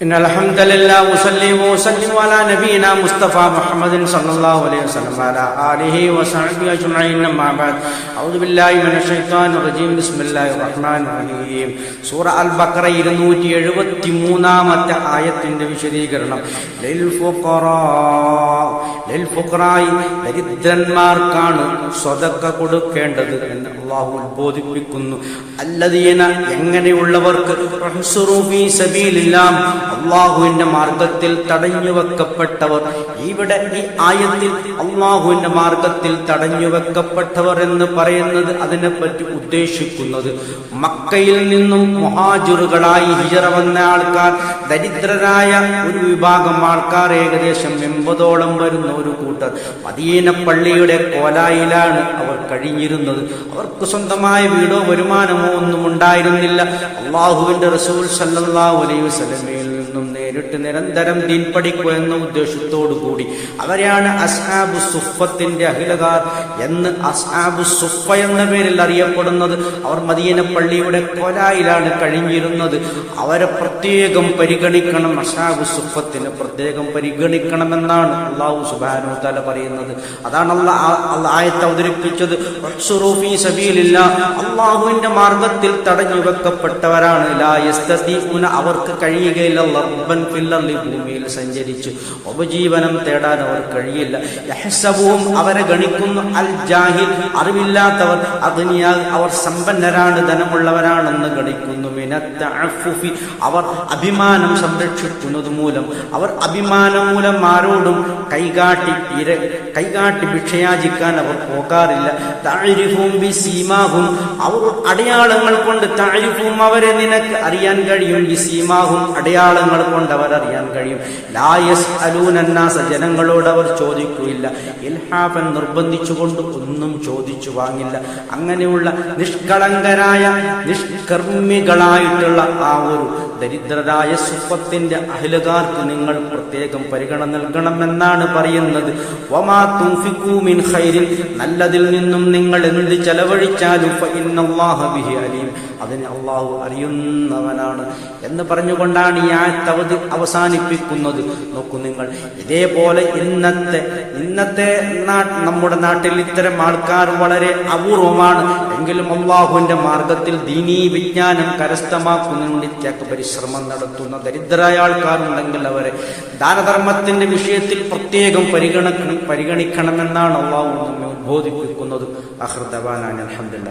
إن الحمد لله وصلي وسلم على نبينا مصطفى محمد صلى الله عليه وسلم وعلى آله وصحبه أجمعين أما بعد أعوذ بالله من الشيطان الرجيم بسم الله الرحمن الرحيم സൂറ അൽ ബക്കറ ഇരുന്നൂറ്റി എഴുപത്തി മൂന്നാമത്തെ ആയത്തിന്റെ വിശദീകരണം ലിൽ ഫുഖറാ ലിൽ ഫുഖറായി ദരിദ്രന്മാർക്കാണ് സ്വതക്ക കൊടുക്കേണ്ടത് എന്ന് അള്ളാഹു ഉത്ബോധിപ്പിക്കുന്നു അല്ലദീന എങ്ങനെയുള്ളവർക്ക് ഉഹ്സുറു ഫീ സബീലില്ലാം അള്ളാഹുവിന്റെ മാർഗത്തിൽ തടഞ്ഞു വെക്കപ്പെട്ടവർ. ഇവിടെ ഈ ആയത്തിൽ അള്ളാഹുവിന്റെ മാർഗത്തിൽ തടഞ്ഞു വെക്കപ്പെട്ടവർ എന്ന് പറയുന്നത് അതിനെപ്പറ്റി ഉദ്ദേശിക്കുന്നത് മക്കയിൽ നിന്നും മുഹാജുറുകളായി ഹിജറ വന്ന ആൾക്കാർ ദരിദ്രരായ ഒരു വിഭാഗം ആൾക്കാർ ഏകദേശം എൺപതോളം വരുന്ന ഒരു കൂട്ടർ. മദീന പള്ളിയുടെ കോലായിലാണ് അവർ കഴിഞ്ഞിരുന്നത്. അവർക്ക് സ്വന്തമായ വീടോ വരുമാനമോ ഒന്നും ഉണ്ടായിരുന്നില്ല. അള്ളാഹുവിന്റെ റസൂൽ സല്ലല്ലാഹു അലൈഹി വസല്ലമയിൽ നിന്നും നേരിട്ട് നിരന്തരം ദീൻ പഠിക്കുക എന്ന ഉദ്ദേശത്തോടു കൂടി. അവരെയാണ് അസ്ഹാബു സുഫത്തിന്റെ അഖിലകാർ എന്ന് അസ്ഹാബു സുഫ എന്ന പേരിൽ അറിയപ്പെടുന്നത്. അവർ മദീന പള്ളിയുടെ കൊലായിലാണ് കഴിഞ്ഞിരുന്നത്. അവരെ പ്രത്യേകം പരിഗണിക്കണം അസ്ഹാബു സുഫത്തിന് പ്രത്യേകം പരിഗണിക്കണമെന്നാണ് അള്ളാഹു സുബാനു തല പറയുന്നത്. അതാണ് അള്ളാഹത്തെ ആയത്ത് അവതരിപ്പിച്ചത്. അള്ളാഹുവിന്റെ മാർഗത്തിൽ തടഞ്ഞു വെക്കപ്പെട്ടവരാണ്. അവർക്ക് കഴിയുകയില്ല. റബ്ബൻ ഫില്ലർലി ഭൂമിയിൽ സഞ്ചരിച്ചു. ഉപജീവനം തേടാൻ അവർ കഴിയില്ല. യഹസവും അവരെ ഗണിക്കുന്നു. അൽ ജാഹിൽ അറിവില്ലാത്തവർ അഗ്നിയാ അവർ സമ്പന്നരാണ് ധനമുള്ളവരാണെന്ന് ഗണിക്കുന്നു. അവർ അഭിമാനം സംരക്ഷിക്കുന്നത് മൂലം. അവർ അഭിമാനം മൂലം ആരോടും കൈകാട്ടി ഇര കൈകാട്ടി ഭിക്ഷയാചിക്കാൻ അവർ പോകാറില്ല. താഴിഫും ബി സീമാഹും അവർ അടയാളങ്ങൾ കൊണ്ട് താഴിഹും അവരെ നിനക്ക് അറിയാൻ കഴിയും. ബിസീമാഹും അടയാളങ്ങൾ കൊണ്ട് അവർ അറിയാൻ കഴിയും ലായസ് അലൂനന്നാസ ജനങ്ങളോട് അവർ ചോദിക്കുകയില്ല ഇൽഹാഫൻ നിർബന്ധിച്ചുകൊണ്ട് ഒന്നും ചോദിച്ചു വാങ്ങില്ല. അങ്ങനെയുള്ള നിഷ്കളങ്കരായ നിഷ്കർമ്മികളായിട്ടുള്ള ആ ഒരു ദരിദ്രരായ സുപ്പത്തിന്റെ അഹിലുകാർക്ക് നിങ്ങൾ പ്രത്യേകം പരിഗണന നൽകണമെന്നാണ് പറയുന്നത്. മിൻ നല്ലതിൽ നിന്നും നിങ്ങൾ എന്ത് ചെലവഴിച്ചാലും അലീം. അതിന് അള്ളാഹു അറിയുന്നവനാണ് എന്ന് പറഞ്ഞുകൊണ്ടാണ് ഈ ആയത്ത് അവസാനിപ്പിക്കുന്നത്. നോക്കൂ നിങ്ങൾ ഇതേപോലെ ഇന്നത്തെ ഇന്നത്തെ നമ്മുടെ നാട്ടിൽ ഇത്തരം ആൾക്കാർ വളരെ അപൂർവമാണ്. എങ്കിലും അള്ളാഹുവിന്റെ മാർഗത്തിൽ ദീനീ വിജ്ഞാനം കരസ്ഥമാക്കുന്നതിലേക്ക് പരിശ്രമം നടത്തുന്ന ദരിദ്രരായ ആൾക്കാരുണ്ടെങ്കിൽ അവരെ ദാനധർമ്മത്തിന്റെ വിഷയത്തിൽ പ്രത്യേകം പരിഗണക്കണം പരിഗണിക്കണമെന്നാണ് അള്ളാഹു നമ്മെ ഉദ്ബോധിപ്പിക്കുന്നത്. അഹൃദവാനാണ് അലഹമില്ല